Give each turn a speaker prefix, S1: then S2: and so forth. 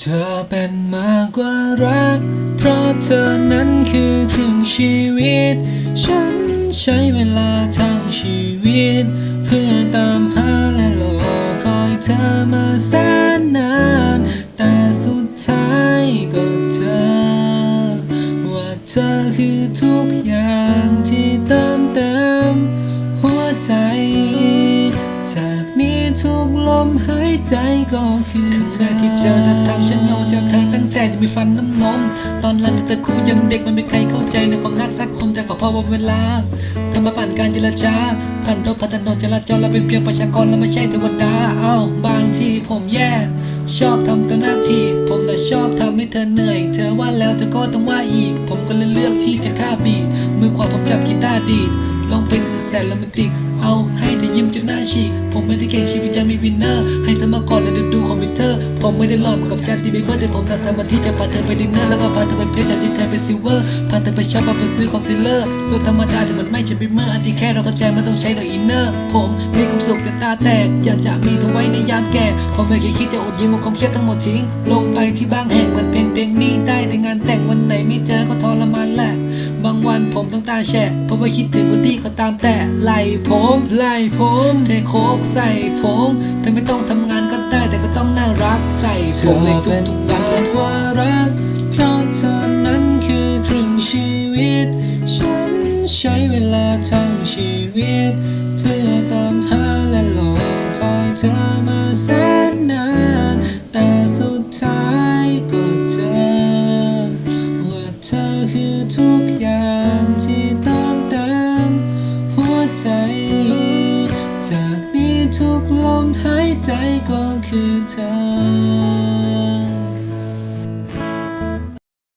S1: เธอเป็นมากกว่ารัก เพราะเธอนั้นคือครึ่งชีวิต ฉันใช้เวลาทั้งชีวิต เพื่อตามหาและรอคอยเธอมาแสนนาน แต่สุดท้ายก็เธอ ว่าเธอคือทุกอย่างที่ติมเใจก็คือเธอที่เจอเธอทำฉันโนจากเธอตั้งแต่ยังมีฟันน้ำนม ตอนนั้นเธอคู่ยังเด็กมันไม่ใครเข้าใจในความรักสักคนแต่ขอพอวันเวลาทำมาผ่านการเจรจาผ่านโดนพัฒนาจราจรเราเป็นเพียงประชากรเราไม่ใช่เทวดาเอ้าบางทีผมแย่ ชอบทำตัวหน้าที่ ผมแต่ชอบทำให้เธอเหนื่อย เธอว่าแล้วเธอก็ต้องว่าอีก ผมก็เลยเลือกที่จะฆ่าบีมือขวาผมจับกีตาร์ดีดร้องเพลงสุดแสนโรแมนติก เอาให้เธอยิ้มจนหน้าฉีกผมไม่ได้เก่งชีวิตยังมีวินเนอร์ ผมไม่ได้หลอกกับจานตีบีเบอร์แต่ผมตัดสมาธิจะพาเธอไปดินเนอร์แล้วก็พาเธอไปเพชรแต่ที่เธอเป็นซิลเวอร์พาเธอไปช็อปพาไปซื้อของซิลเลอร์รถธรรมดาแต่มันไม่ใช่บีเมอร์อันที่แค่เราเข้าใจมันต้องใช้ดอกอินเนอร์ ผมมีความสุขแต่ตาแตกอยากจะมีเธอไว้ในยามแก่ผมไม่เคยคิดจะอดยิ้มเอาความเครียดทั้งหมดทิ้งลงไปที่บ้างแห่งมันเพลงเพลงนี้ได้ในงานแต่งวันไหนไม่เจอก็ทรมานแหละบางวันผมต้องตาแฉะเพราะว่าคิดถึงคนที่เขาตามแต่ไล่ผมไล่ผมเทโคกใส่ผมเธอไม่ต้องทำงาน รักใส่ผมในทุกทุกๆอย่างกว่ารัก เพราะเธอนั้นคือครึ่งชีวิต ฉันใช้เวลาทั้งชีวิต เพื่อตามหาและรอคอยเธอมาแสนนาน แต่สุดท้ายก็เจอ ว่าเธอคือทุกอย่างที่เติมเต็มหัวใจ จากนี้ทุกลมหาย ใจก็คือเธอ